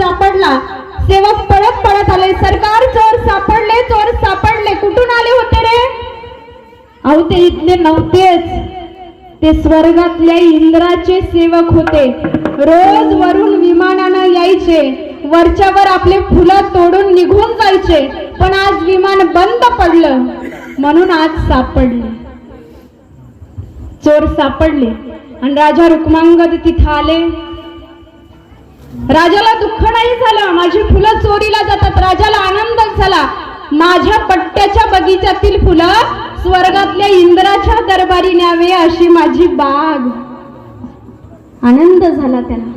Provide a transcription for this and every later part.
सापडला. सेवक पळत पळत आले सरकार चोर सापडले चोर सापडले. कुठून आले होते रे? अहो ते इथले नव्हतेच. ते स्वर्गातल्या इंद्राचे सेवक होते. रोज वरून विमानानं यायचे. वरच्यावर आपले फुलं तोडून निघून जायचे. पण आज विमान बंद पडलं. म्हणून आज सापडले. चोर सापडले. आणि राजा रुक्मांगद तिथं आले. राजाला दुःख नाही झालं माझी फुलं चोरीला जातात राजाला आनंद झाला. माझ्या पट्ट्याच्या बगीचातील फुलं स्वर्गातल्या इंद्राच्या दरबारी न्यावे अशी माझी बाग. आनंद झाला त्याला.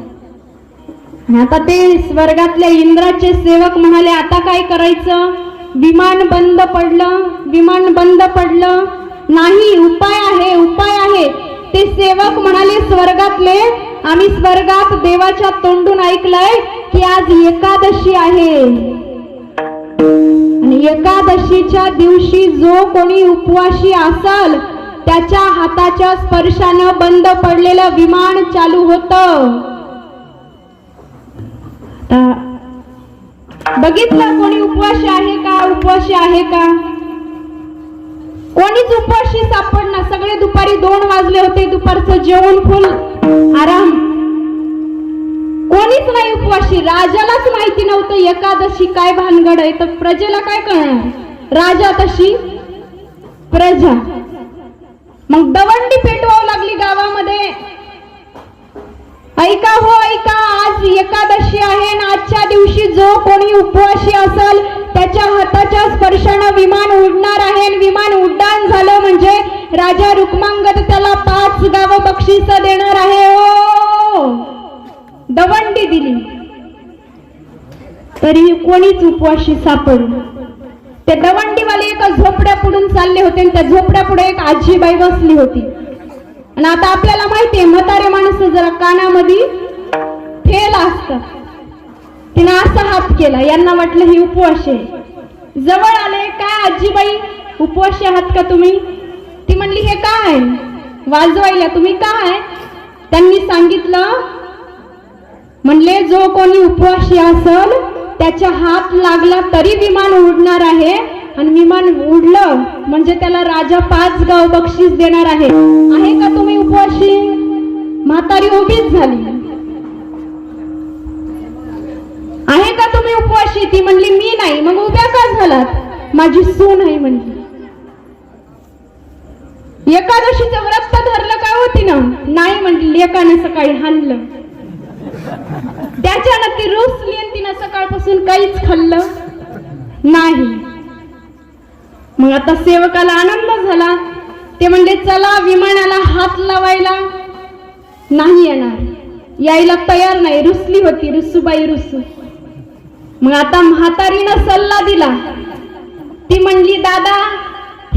आता ते स्वर्गातल्या इंद्राचे सेवक म्हणाले आता काय करायचं? विमान बंद पडलं विमान बंद पडलं. नाही उपाय आहे उपाय आहे. ते सेवक म्हणाले स्वर्गातले आम्ही स्वर्गात देवाच्या तोंडून ऐकलंय की आज एकादशी आहे. आणि एकादशीच्या दिवशी जो कोणी उपवाशी असल त्याच्या हाताच्या स्पर्शानं बंद पडलेलं विमान चालू होतं. बघितलं कोणी उपवाशी आहे का उपवाशी आहे का? कोणीच उपवाशी सापडणार सगळे दुपारी दोन वाजले होते. दुपारचं जेवण फुल आराम. कोणीच नाही उपवाशी. राजालाच माहिती नव्हतं एकादशी काय भानगड आहे. तर प्रजेला काय कळणार? राजा तशी प्रजा. मग दवंडी पेटवावं लागली गावामध्ये. ऐका हो ऐका. आज एकादशी आहे ना आजच्या दिवशी जो कोणी उपवाशी असेल त्याच्या हाताच्या स्पर्शानं विमान उडणार आहे आणि विमान उड्डाण झालं म्हणजे राजा रुक्मांगद त्याला पाच गाव बक्षीस देणार आहे ओ दवंडी दिली. तरी कोणीच उपवाशी सापडलं ते दवंडीवाले एका झोपड्या पुढून चालले होते आणि त्या झोपड्या पुढे एक आजीबाई बसली होती. आणि आता आपल्याला माहितीये म्हातारे माणसं जरा कानामध्ये फेल असत तिने असा हात केला यांना वाटलं ही उपवास आहे. जवळ आले काय आजीबाई उपवासी आहात का तुम्ही? ती म्हणली हे काय? वाजवायला तुम्ही काय? त्यांनी सांगितलं म्हणले जो कोणी उपवासी असल त्याच्या हात लागला तरी विमान उडणार आहे आणि विमान उडलं म्हणजे त्याला राजा पाच गाव बक्षीस देणार आहे. आहे का तुम्ही उपवाशी म्हातारी उभीच झाली. आहे का तुम्ही उपवाशी ती म्हणली मी नाही. मग उभ्या का झालात? माझी सून आहे म्हणली. एकादशीचं व्रत धरलं का होती ना नाही म्हटली एकानं सकाळी हाणलं. त्याच्यानं ती रुसली तिनं सकाळपासून काहीच खाल्लं नाही. मग आता सेवकाला आनंद झाला. ते म्हणले चला विमानाला हात लावायला. नाही येणार. यायला तयार नाही. रुसली होती रुसूबाई रुसू. मग आता म्हातारीनं सल्ला दिला. ती म्हणली दादा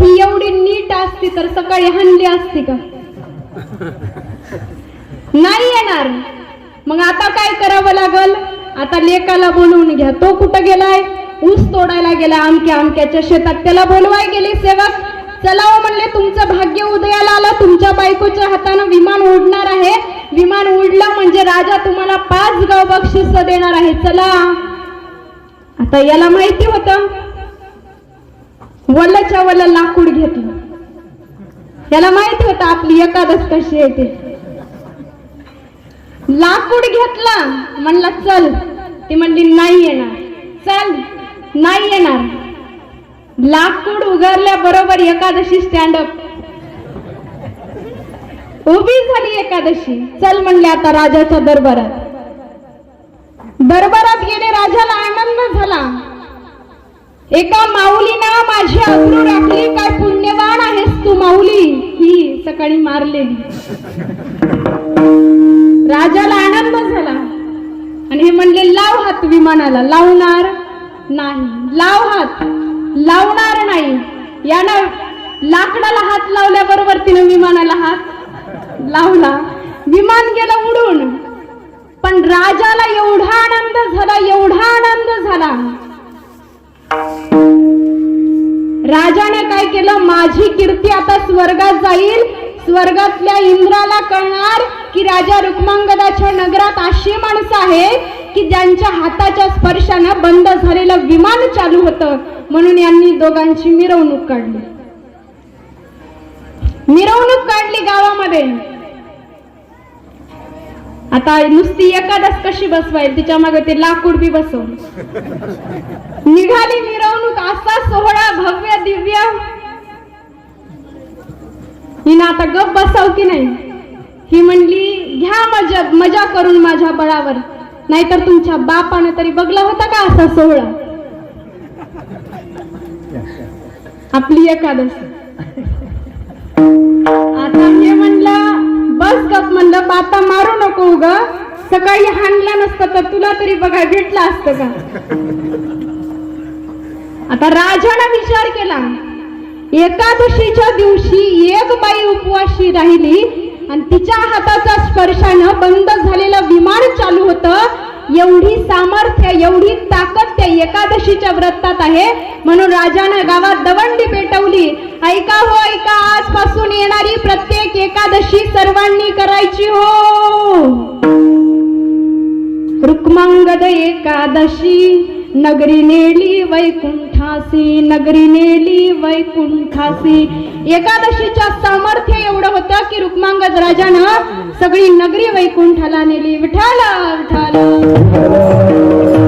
ही एवढी नीट असती तर सकाळी हंडी असती का? नाही येणार. मग आता काय करावं लागल? आता लेकाला बोलवून घ्या. तो कुठं गेलाय? ऊस तोडायला गेला. आमक्या आमक्याच्या शेतात त्याला बोलवाय गेले सेवक. चलाव हो म्हणले तुमचं भाग्य उदयाला आलं. तुमच्या बायकोच्या हातानं विमान उडणार आहे. विमान उडलं म्हणजे राजा तुम्हाला पाच गाव बक्षीस देणार आहे. चला. आता याला माहिती होतं. वल्लच्या वल्ल लाकूड घेतलं. याला माहीत होतं आपली एकादश कशी येते लाकूड घेतला म्हणला चल. ती म्हणली नाही येणार. चल नाही येणार. लाकूड उगारल्या बरोबर एकादशी स्टँडअप उभी झाली एकादशी. चल म्हणले आता राजाच्या दरबारात. दरबारात गेले राजाला आनंद झाला. एका माऊलीनं माझी अब्रू राखली. काय पुण्यवान आहेस तू माऊली. ही सकाळी मारलेली. राजाला आनंद झाला. आणि हे म्हणले लाव हात विमानाला. लावणार नाही. लाव हात. लावणार नाही. यानं लाकडाला हात लावल्याबरोबर तिनं विमानाला हात लावला. विमान गेलं उडून. पण राजाला एवढा आनंद झाला एवढा आनंद झाला. राजाने काय केलं? माझी कीर्ती आता स्वर्गात जाईल. स्वर्गातल्या इंद्राला कळणार की राजा रुक्मांगदाच्या नगरात अशी माणसं आहेत की ज्यांच्या हाताच्या स्पर्शानं बंद झालेलं विमान चालू होतं. म्हणून यांनी दोघांची मिरवणूक काढली. मिरवणूक काढली गावामध्ये. आता नुसती एकादस कशी बसवायला तिच्यामागे ते लाकूड बी बसव निघाली मिरवणूक असा सोहळा भव्य दिव्य. हिनं आता गप बसाव की नाही? ही म्हणली घ्या मजा मजा करून माझ्या बळावर. नाहीतर तुमच्या बापानं तरी बघला होता का असा सोहळा? आपली एकादशी. बस गप म्हणलं बाता मारू नको उग. सकाळी हाणला नसता तर तुला तरी बघा भेटला असत का? आता राजानं विचार केला. एकादशीच्या दिवशी एक बाई उपवाशी राहिली आणि तिच्या हाताच्या स्पर्शानं बंद झालेलं विमान चालू होतं. एवढी सामर्थ्य एवढी ताकद त्या एकादशीच्या व्रतात आहे. म्हणून राजानं गावात दवंडी पेटवली. ऐका हो ऐका आजपासून येणारी प्रत्येक एकादशी सर्वांनी करायची हो. रुक्मांगद एकादशी नगरी नेली वैकुंठासी नगरी नेली वैकुंठासी. एकादशीच्या सामर्थ्य एवढं होतं की रुक्मांगद राजानं सगळी नगरी वैकुंठाला नेली. विठाला विठाला